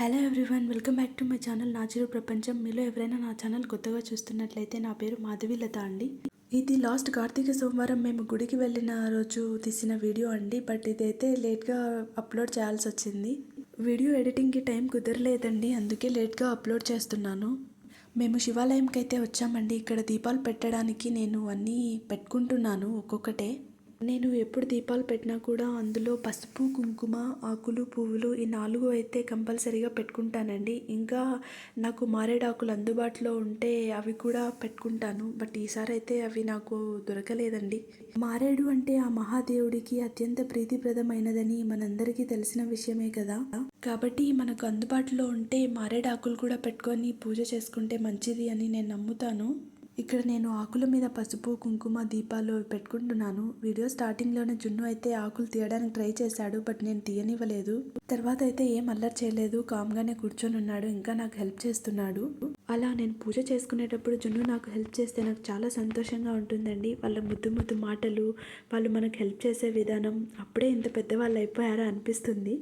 Hello everyone welcome back to my channel నా ప్రపంచం. మీలో ఎవరైనా నా ఛానల్ కొత్తగా చూస్తున్నట్లయితే నా పేరు మాధవీలత అండి. ఇది లాస్ట్ కార్తీక సోమవారం మేము గుడికి వెళ్ళిన రోజు తీసిన వీడియో అండి. బట్ ఇదైతే లేట్గా అప్లోడ్ చేయాల్సి వచ్చింది. వీడియో ఎడిటింగ్కి టైం కుదరలేదండి. అందుకే లేట్గా అప్లోడ్ చేస్తున్నాను. మేము శివాలయంకి అయితే వచ్చామండి. ఇక్కడ దీపాలు పెట్టడానికి నేను అన్నీ పెట్టుకుంటున్నాను ఒక్కొక్కటే. నేను ఎప్పుడు దీపాలు పెట్టినా కూడా అందులో పసుపు కుంకుమ ఆకులు పువ్వులు ఈ నాలుగు అయితే కంపల్సరీగా పెట్టుకుంటానండి. ఇంకా నాకు మారేడాకులు అందుబాటులో ఉంటే అవి కూడా పెట్టుకుంటాను. బట్ ఈసారి అయితే అవి నాకు దొరకలేదండి. మారేడు అంటే ఆ మహాదేవుడికి అత్యంత ప్రీతిప్రదమైనదని మనందరికీ తెలిసిన విషయమే కదా. కాబట్టి మనకు అందుబాటులో ఉంటే మారేడాకులు కూడా పెట్టుకొని పూజ చేసుకుంటే మంచిది అని నేను నమ్ముతాను. ఇక్కడ నేను ఆకుల మీద పసుపు కుంకుమ దీపాలు పెట్టుకుంటున్నాను. వీడియో స్టార్టింగ్లోనే జున్ను అయితే ఆకులు తీయడానికి ట్రై చేశాడు బట్ నేను తీయనివ్వలేదు. తర్వాత అయితే ఏం అల్లరి చేయలేదు కామ్గానే కూర్చొని ఉన్నాడు ఇంకా నాకు హెల్ప్ చేస్తున్నాడు. అలా నేను పూజ చేసుకునేటప్పుడు జున్ను నాకు హెల్ప్ చేస్తే నాకు చాలా సంతోషంగా ఉంటుందండి. వాళ్ళ ముద్దు ముద్దు మాటలు వాళ్ళు మనకు హెల్ప్ చేసే విధానం అప్పుడే ఇంత పెద్దవాళ్ళు అయిపోయారా అనిపిస్తుంది.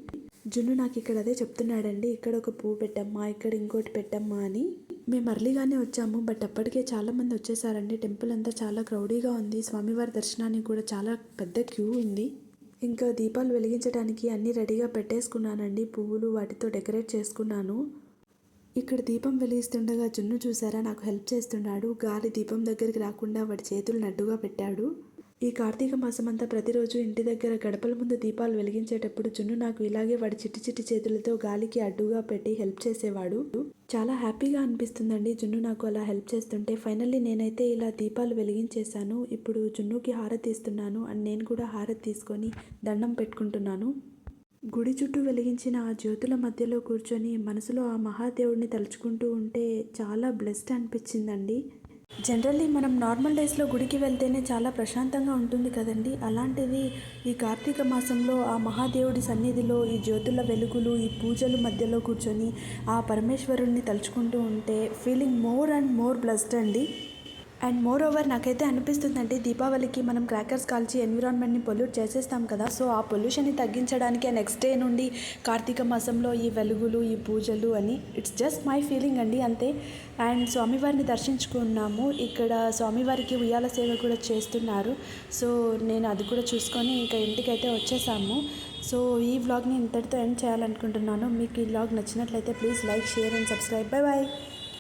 జున్ను నాకు ఇక్కడ అదే చెప్తున్నాడండి ఇక్కడ ఒక పువ్వు పెట్టమ్మా ఇక్కడ ఇంకోటి పెట్టమ్మా అని. మేము అర్లీగానే వచ్చాము బట్ అప్పటికే చాలామంది వచ్చేసారండి. టెంపుల్ అంతా చాలా క్రౌడీగా ఉంది. స్వామివారి దర్శనానికి కూడా చాలా పెద్ద క్యూ ఉంది. ఇంకా దీపాలు వెలిగించడానికి అన్నీ రెడీగా పెట్టేసుకున్నానండి. పువ్వులు వాటితో డెకరేట్ చేసుకున్నాను. ఇక్కడ దీపం వెలిగిస్తుండగా జున్ను చూసారా? నాకు హెల్ప్ చేస్తున్నాడు. గాలి దీపం దగ్గరికి రాకుండా వాడి చేతులు నడ్డుగా పెట్టాడు. ఈ కార్తీక మాసం అంతా ప్రతిరోజు ఇంటి దగ్గర గడపల ముందు దీపాలు వెలిగించేటప్పుడు జున్ను నాకు ఇలాగే వాడి చిట్టి చిట్టి చేతులతో గాలికి అడ్డుగా పెట్టి హెల్ప్ చేసేవాడు. చాలా హ్యాపీగా అనిపిస్తుందండి జున్ను నాకు అలా హెల్ప్ చేస్తుంటే. ఫైనల్లీ నేనైతే ఇలా దీపాలు వెలిగించేశాను. ఇప్పుడు జున్నుకి హారతి ఇస్తున్నాను. అండ్ నేను కూడా హారతి తీసుకొని దండం పెట్టుకుంటున్నాను. గుడి చుట్టూ వెలిగించిన ఆ జ్యోతుల మధ్యలో కూర్చొని మనసులో ఆ మహాదేవుడిని తలుచుకుంటూ ఉంటే చాలా బ్లెస్డ్ అనిపించిందండి. జనరల్లీ మనం నార్మల్ డేస్లో గుడికి వెళ్తేనే చాలా ప్రశాంతంగా ఉంటుంది కదండి. అలాంటిది ఈ కార్తీక మాసంలో ఆ మహాదేవుడి సన్నిధిలో ఈ జ్యోతుల వెలుగులు ఈ పూజలు మధ్యలో కూర్చొని ఆ పరమేశ్వరుణ్ణి తలుచుకుంటూ ఉంటే feeling more and more blessed అండి. అండ్ మోర్ ఓవర్ నాకైతే అనిపిస్తుందంటే దీపావళికి మనం క్రాకర్స్ కాల్చి ఎన్విరాన్మెంట్ని పొల్యూట్ చేసేస్తాం కదా. సో ఆ పొల్యూషన్ని తగ్గించడానికి నెక్స్ట్ డే నుండి కార్తీక మాసంలో ఈ వెలుగులు ఈ పూజలు అని ఇట్స్ జస్ట్ మై ఫీలింగ్ అండి అంతే. అండ్ స్వామివారిని దర్శించుకున్నాము. ఇక్కడ స్వామివారికి ఉయ్యాల సేవ కూడా చేస్తున్నారు. సో నేను అది కూడా చూసుకొని ఇంకా ఇంటికైతే వచ్చేసాము. సో ఈ వ్లాగ్ని ఇంతటితో ఎండ్ చేయాలనుకుంటున్నాను. మీకు ఈ వ్లాగ్ నచ్చినట్లయితే please like share and subscribe bye bye